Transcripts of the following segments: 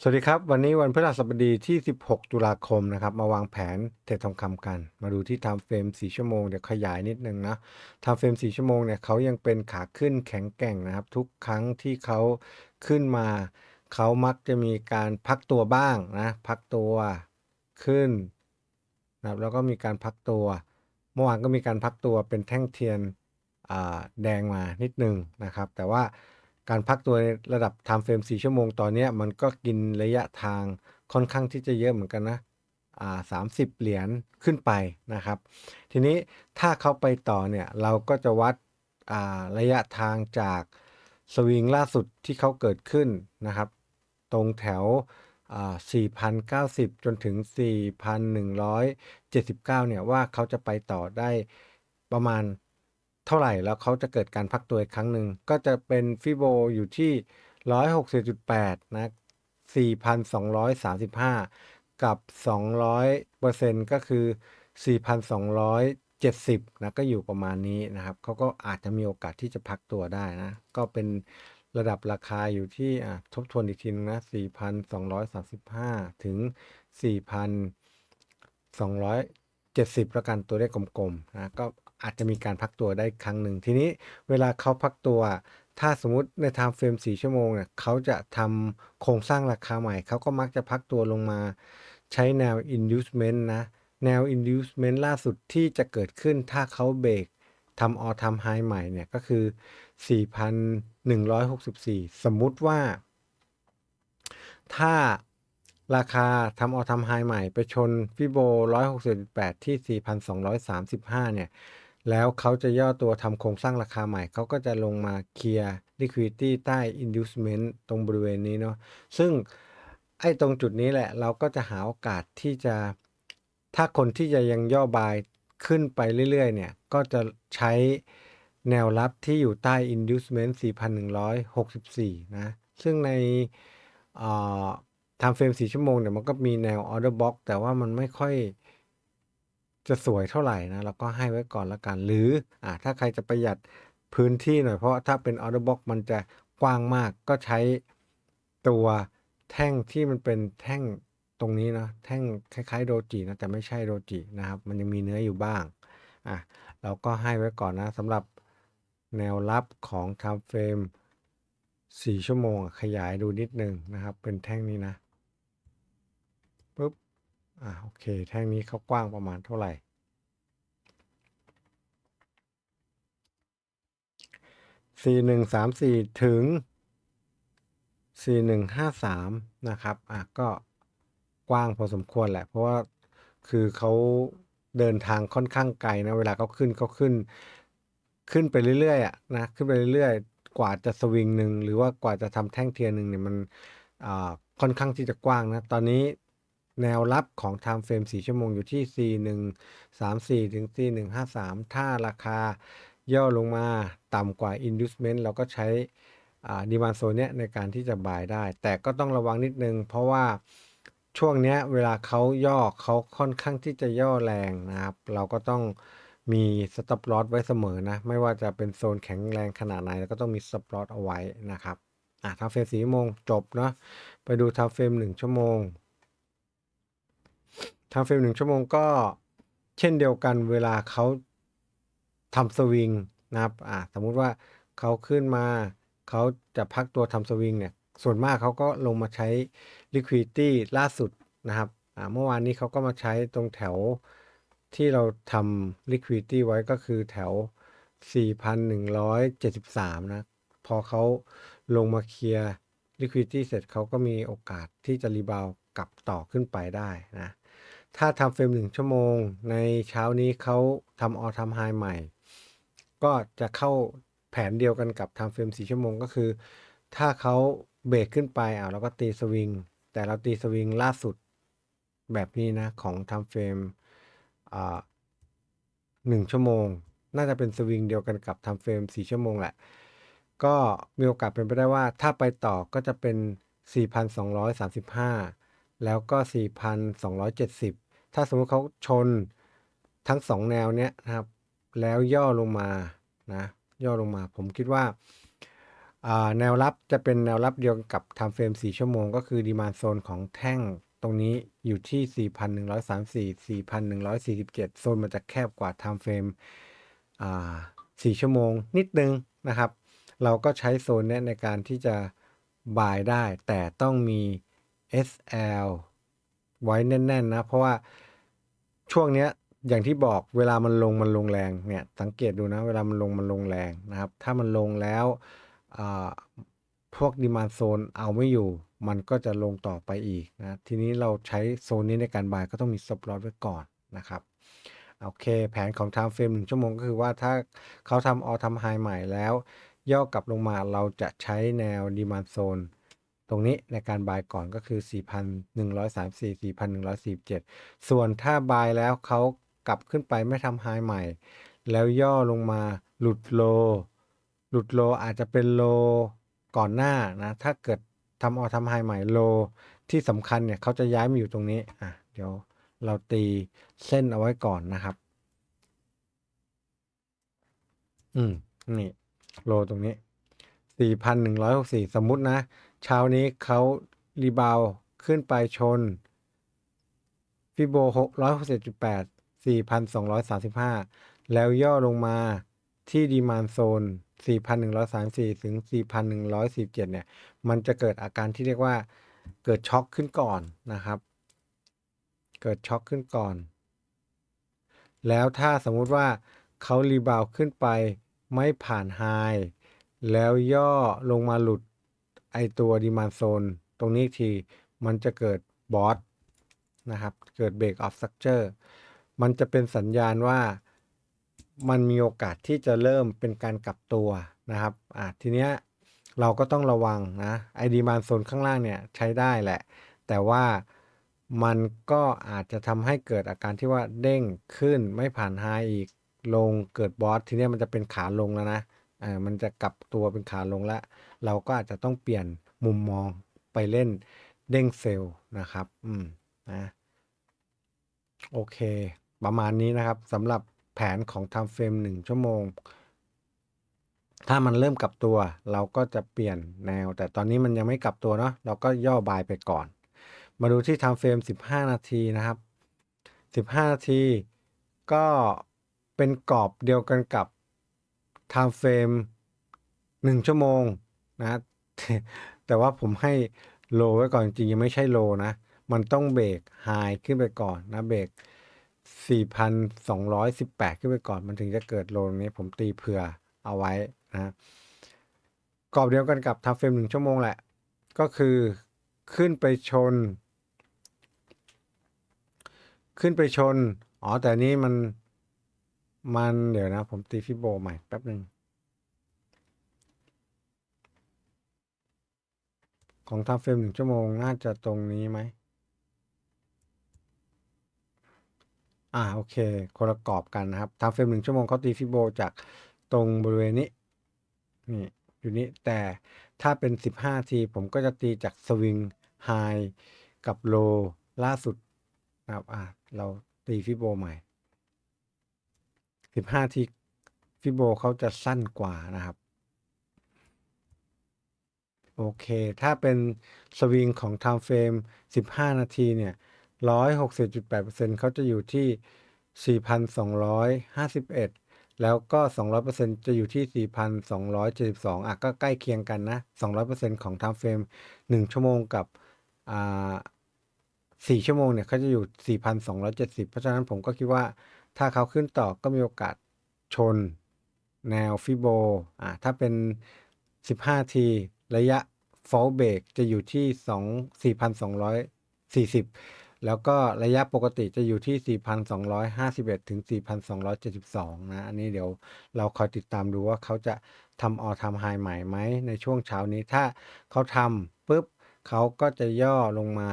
สวัสดีครับ วันนี้วันพฤหัสบดีที่ 16 ตุลาคมนะครับ มาวางแผนเทรดทองคำกัน มาดูที่ time frame 4ชั่วโมงเดี๋ยวขยายนิดนึงนะ time frame 4ชั่วโมงเนี่ยเขายังเป็นขาขึ้นแข็งแกร่งนะครับ ทุกครั้งที่เขาขึ้นมา เขามักจะมีการพักตัวบ้างนะ พักตัวขึ้นนะครับแล้วก็มีการพักตัว เมื่อวานก็มีการพักตัวเป็นแท่งเทียนแดงมานิดนึงนะครับ แต่ว่า การพักตัวในระดับ time frame 4 ชั่วโมงตอนนี้มันก็กินระยะทางค่อนข้างที่จะเยอะเหมือนกันนะอ่า30เหรียญขึ้นไปนะครับ ทีนี้ถ้าเขาไปต่อเนี่ยเราก็จะวัดอ่าระยะทางจากสวิงล่าสุดที่เขาเกิดขึ้นนะครับ ตรงแถวอ่า4,090 จนถึง 4,179 เนี่ยว่าเขาจะไปต่อได้ประมาณ เท่าไหร่แล้วเขาจะเกิดการพักตัวอีกครั้งหนึ่งก็จะเป็นฟิโบอยู่ที่ 160.8 นะ 4,235 กับ 200%ก็คือ 4,270 นะ ก็อยู่ประมาณนี้นะครับเขาก็อาจจะมีโอกาสที่จะพักตัวได้นะ ก็เป็นระดับราคาอยู่ที่ทบทวนอีกทีนึงนะ 4,235 ถึง 4,270 แล้วกันตัวเลขกลมๆนะก็ อาจจะมีการพักตัวได้ครั้งหนึ่งทีนี้เวลาเขาพักตัว ถ้าสมมติใน time frame 4ชั่วโมงเนี่ยเขาจะทำโครงสร้างราคาใหม่ เขาก็มักจะพักตัวลงมา ใช้แนว inducement นะ แนว inducement ล่าสุดที่จะเกิดขึ้นถ้าเขาเบรกทำ all time high ใหม่เนี่ยก็คือ 4,164 สมมุติว่า ถ้าราคาทำ all time high ใหม่ไปชนฟิโบ 168 ที่ 4,235 เนี่ย แล้วเขาจะย่อตัวทำโครงสร้างราคาใหม่ เขาก็จะลงมาเคลียร์ liquidity ใต้ inducement ตรงบริเวณนี้เนาะ ซึ่งไอ้ตรงจุดนี้แหละเราก็จะหาโอกาสที่จะ ถ้าคนที่จะยังย่อบายขึ้นไปเรื่อยๆ เนี่ย ก็จะใช้แนวรับที่อยู่ใต้ inducement 4,164 นะ ซึ่งในอ่า time frame 4ชั่วโมงเนี่ยมันก็มีแนว order box แต่ว่ามันไม่ค่อย จะสวยเท่าไหร่นะเราก็ให้ไว้ก่อนละกัน หรืออ่าถ้าใครจะประหยัดพื้นที่หน่อย เพราะถ้าเป็น order box มันจะกว้างมากก็ใช้ตัวแท่งที่มันเป็นแท่งตรงนี้นะแท่งคล้ายๆโดจินะแต่ไม่ใช่โดจินะครับ มันยังมีเนื้ออยู่บ้างอะเราก็ให้ไว้ก่อนนะสำหรับแนวรับของ time frame 4ชั่วโมงขยายดูนิดนึงนะครับ เป็นแท่งนี้นะ อ่าโอเค แท่งนี้เขากว้างประมาณเท่าไหร่ สี่หนึ่งสามสี่ถึง สี่หนึ่งห้าสามนะครับ อะก็กว้างพอสมควรแหละ เพราะว่าคือเขาเดินทางค่อนข้างไกลนะ เวลาเขาขึ้นเขาขึ้น ขึ้นไปเรื่อยๆอะนะ ขึ้นไปเรื่อยๆ กว่าจะสวิงหนึ่งหรือว่ากว่าจะทำแท่งเทียนหนึ่งเนี่ยมันอ่าค่อนข้างที่จะกว้างนะ ตอนนี้ แนวรับของ time frame 4ชั่วโมงอยู่ที่ 4134 ถึง 4153 ถ้าราคาย่อลงมาต่ำกว่า inducement เราก็ใช้ดีมานโซนเนี้ยในการที่จะบายได้ แต่ก็ต้องระวังนิดนึง เพราะว่าช่วงเนี้ยเวลาเขาย่อเขาค่อนข้างที่จะย่อแรงนะครับ เราก็ต้องมี stop loss ไว้เสมอนะ ไม่ว่าจะเป็นโซนแข็งแรงขนาดไหนเราก็ต้องมี stop loss เอาไว้นะครับอะทำเฟรม4ชั่วโมงจบเนาะไปดูทำเฟรม1ชั่วโมง ทำเฟรมหนึ่งชั่วโมงก็เช่นเดียวกันเวลาเขาทำสวิงนะครับอ่าสมมุติว่าเขาขึ้นมาเขาจะพักตัวทำสวิงเนี่ยส่วนมากเขาก็ลงมาใช้ liquidity ล่าสุดนะครับอ่าเมื่อวานนี้เขาก็มาใช้ตรงแถวที่เราทำ liquidity ไว้ก็คือแถว 4,173 นะ พอเขาลงมาเคลียร์ liquidity เสร็จเขาก็มีโอกาสที่จะรีบาวกลับต่อขึ้นไปได้นะ ถ้าทำเฟรมหนึ่งชั่วโมง ในเช้านี้เขาทำออทำไฮใหม่ ก็จะเข้าแผนเดียวกันกับทำเฟรม4ชั่วโมงก็คือ ถ้าเขาเบรกขึ้นไปอ่าเราก็ตีสวิง แต่เราตีสวิงล่าสุดแบบนี้นะ ของทำเฟรมอ่าหนึ่งชั่วโมง น่าจะเป็นสวิงเดียวกันกับทำเฟรม4ชั่วโมงแหละ ก็มีโอกาสเป็นไปได้ว่า ถ้าไปต่อก็จะเป็น 4,235 แล้วก็ 4,270 ถ้าสมมติเขาชนทั้งสองแนวเนี้ยนะครับ แล้วย่อลงมานะย่อลงมา ผมคิดว่าแนวรับจะเป็นแนวรับเดียวกับ time frame 4ชั่วโมง ก็คือ demand zone ของแท่งตรงนี้อยู่ที่ 4,134 4,147 โซนมันจะแคบกว่า time frame อ่า4ชั่วโมงนิดนึงนะครับ เราก็ใช้โซนนี้ในการที่จะ buy ได้ แต่ต้องมี SL ไว้แน่นๆนะ เพราะว่า ช่วงเนี้ยอย่างที่บอกเวลามันลงมันลงแรงเนี่ยสังเกตดูนะ เวลามันลงมันลงแรงนะครับ ถ้ามันลงแล้วพวกดีมานโซนเอาไม่อยู่ มันก็จะลงต่อไปอีกนะทีนี้เราใช้โซนนี้ในการบายก็ต้องมี stop loss ไว้ก่อนนะครับโอเค แผนของ time frame 1ชั่วโมงก็คือว่าถ้าเขาทำออทำไฮใหม่แล้ว ย่อกลับลงมาเราจะใช้แนว demand zone ตรงนี้ในการบายก่อนก็คือ 4,134 4,147 ส่วนถ้าบายแล้วเขากลับขึ้นไปไม่ทำไฮใหม่ แล้วย่อลงมาหลุดโล หลุดโลอาจจะเป็นโลก่อนหน้านะ ถ้าเกิดทำออทำไฮใหม่โล ที่สำคัญเนี่ยเขาจะย้ายมาอยู่ตรงนี้อะเดี๋ยวเราตีเส้นเอาไว้ก่อนนะครับ อืม นี่ โลตรงนี้ 4,164 สมมุตินะ เช้านี้เขารีบาวขึ้นไปชน ฟิโบ 667.8 4,235 แล้วย่อลงมาที่ดีมานโซน 4,134 ถึง 4,147เนี่ย มันจะเกิดอาการที่เรียกว่าเกิดช็อคขึ้นก่อนนะครับ เกิดช็อคขึ้นก่อน แล้วถ้าสมมุติว่าเขารีบาวขึ้นไปไม่ผ่านไฮแล้วย่อลงมาหลุด ไอตัวดีมานโซนตรงนี้อีกทีมันจะเกิดบอสนะครับ เกิดเบรกออฟสตรัคเจอร์มันจะเป็นสัญญาณว่ามันมีโอกาสที่จะเริ่มเป็นการกลับตัวนะครับอ่าทีเนี้ยเราก็ต้องระวังนะไอดีมานโซนข้างล่างเนี่ยใช้ได้แหละ แต่ว่ามันก็อาจจะทำให้เกิดอาการที่ว่าเด้งขึ้นไม่ผ่านไฮอีกลงเกิดบอสทีเนี้ยมันจะเป็นขาลงแล้วนะ อ่ามันจะกลับตัวเป็นขาลงแล้วเราก็อาจจะต้องเปลี่ยนมุมมองไปเล่นเด้งเซลล์นะครับ อืมนะโอเค ประมาณนี้นะครับสำหรับแผนของ time frame 1ชั่วโมง ถ้ามันเริ่มกลับตัว เราก็จะเปลี่ยนแนว แต่ตอนนี้มันยังไม่กลับตัวเนาะเราก็ย่อบายไปก่อน มาดูที่ time frame 15 นาทีนะครับ 15 นาที ก็เป็นกรอบเดียวกันกับ time frame 1ชั่วโมงนะแต่ว่าผมให้โลไว้ก่อนจริงๆยังไม่ใช่โลนะ มันต้องเบรกไฮขึ้นไปก่อนนะเบรก4,218 ขึ้นไปก่อนมันถึงจะเกิดโลตรงนี้ผมตีเผื่อเอาไว้นะกรอบเดียวกันกับทำเฟรมหนึ่งชั่วโมงแหละ ก็คือขึ้นไปชน ขึ้นไปชน อ๋อ แต่นี้มัน มันเดี๋ยวนะ ผมตีฟิโบใหม่แป๊บหนึ่งของทำเฟรมหนึ่งชั่วโมงน่าจะตรงนี้ไหม อ่าโอเคคนละกรอบกันนะครับทำเฟรมหนึ่งชั่วโมงเขาตีฟิโบจากตรงบริเวณนี้ นี่อยู่นี้แต่ถ้าเป็น 15 ที ผมก็จะตีจากสวิงไฮกับโลล่าสุดนะครับอ่าเราตีฟิโบใหม่ 15ทีฟิโบเขาจะสั้นกว่านะครับ โอเค ถ้าเป็นสวิงของ time frame 15 นาทีเนี่ย160.8%เขาจะอยู่ที่ 4,251 แล้วก็ 200%จะอยู่ที่ 4,272 อะ ก็ใกล้เคียงกันนะ 200%ของ time frame 1 ชั่วโมงกับอ่า4ชั่วโมงเนี่ยเขาจะอยู่ 4,270 เพราะฉะนั้นผมก็คิดว่า ถ้าเขาขึ้นต่อก็มีโอกาสชน แนวฟิโบอ่าถ้าเป็น 15 ที ระยะ fall break จะอยู่ที่2 4,240 แล้วก็ระยะปกติจะอยู่ที่ 4,251 ถึง 4,272 นะ อันนี้เดี๋ยวเราคอยติดตามดูว่าเขาจะทำออทำไฮใหม่ไหมในช่วงเช้านี้ถ้าเขาทำปุ๊บเขาก็จะย่อลงมา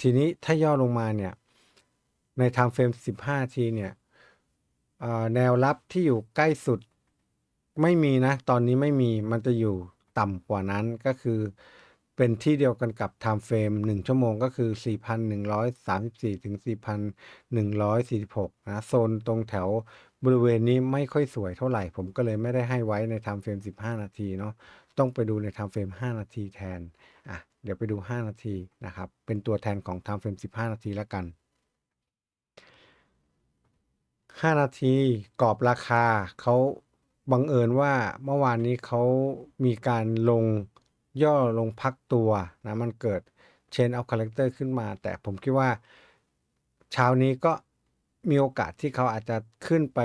ทีนี้ถ้าย่อลงมาเนี่ย ใน time frame 15 ทีเนี่ยแนวรับที่อยู่ใกล้สุดไม่มีนะ ตอนนี้ไม่มีมันจะอยู่ต่ำกว่านั้นก็คือเป็นที่เดียวกันกับ time frame 1 ชั่วโมงก็คือ 4,134 ถึง 4,146 นะ โซนตรงแถวบริเวณนี้ไม่ค่อยสวยเท่าไหร่ ผมก็เลยไม่ได้ให้ไว้ใน time frame 15 นาทีเนาะต้องไปดูใน time frame 5 นาทีแทน อะ เดี๋ยวไปดู 5 นาทีนะครับ เป็นตัวแทนของ time frame 15 นาทีแล้วกัน 5 นาทีกรอบราคาเขาบังเอิญว่าเมื่อวานนี้เขามีการลงย่อลงพักตัวนะมันเกิด Chain of Character ขึ้นมา แต่ผมคิดว่าเช้านี้ก็มีโอกาสที่เขาอาจจะขึ้นไป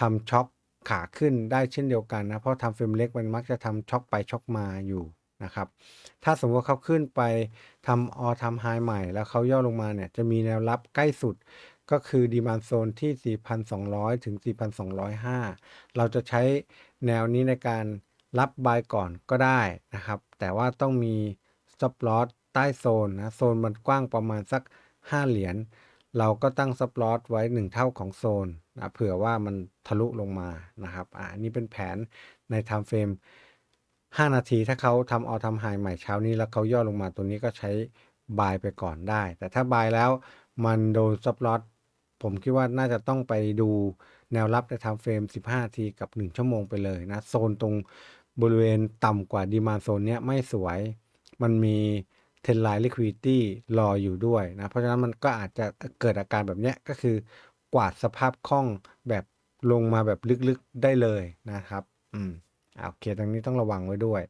ทำช็อคขาขึ้นได้เช่นเดียวกันนะ เพราะทำเฟรมเล็กมันมักจะทำช็อคไปช็อคมาอยู่นะครับ ถ้าสมมติว่าเขาขึ้นไปทำออทำไฮใหม่ แล้วเขาย่อลงมาเนี่ยจะมีแนวรับใกล้สุด ก็คือดีมานโซนที่ 4,200 ถึง 4,205 เราจะใช้แนวนี้ในการรับบายก่อนก็ได้นะครับ แต่ว่าต้องมี stop loss ใต้โซนนะ โซนมันกว้างประมาณสัก 5 เหรียญ เราก็ตั้ง stop loss ไว้ 1 เท่าของโซนนะเผื่อว่ามันทะลุลงมานะครับอ่านนี้เป็นแผนใน time frame 5นาทีถ้าเขาทำออทำไฮใหม่เช้านี้แล้วเขาย่อลงมาตัวนี้ก็ใช้บายไปก่อนได้ แต่ถ้าบายแล้วมันโดน stop loss ผมคิดว่าน่าจะต้องไปดูแนวรับใน time frame 15นาทีกับ 1 ชั่วโมงไปเลยนะ โซนตรงบริเวณต่ำกว่าดีมาโซนเนี้ยไม่สวย มันมีเทนไลน์ liquidity รออยู่ด้วยนะ เพราะฉะนั้นมันก็อาจจะเกิดอาการแบบเนี้ยก็คือกวาดสภาพคล่องแบบลงมาแบบลึกๆได้เลยนะครับ อืมอ่าโอเคตรงนี้ต้องระวังไว้ด้วย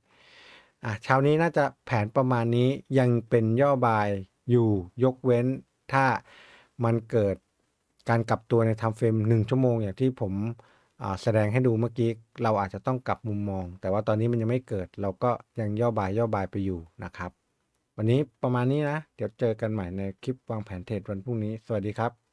อะเช้านี้น่าจะแผนประมาณนี้ยังเป็นย่อบายอยู่ยกเว้นถ้ามันเกิด การกลับตัวใน time frame 1ชั่วโมงอย่างที่ผมแสดงให้ดูเมื่อกี้เราอาจจะต้องกลับมุมมอง แต่ว่าตอนนี้มันยังไม่เกิด เราก็ยังย่อบายย่อบายไปอยู่นะครับ วันนี้ประมาณนี้นะ เดี๋ยวเจอกันใหม่ในคลิปวางแผนเทรดวันพรุ่งนี้ สวัสดีครับ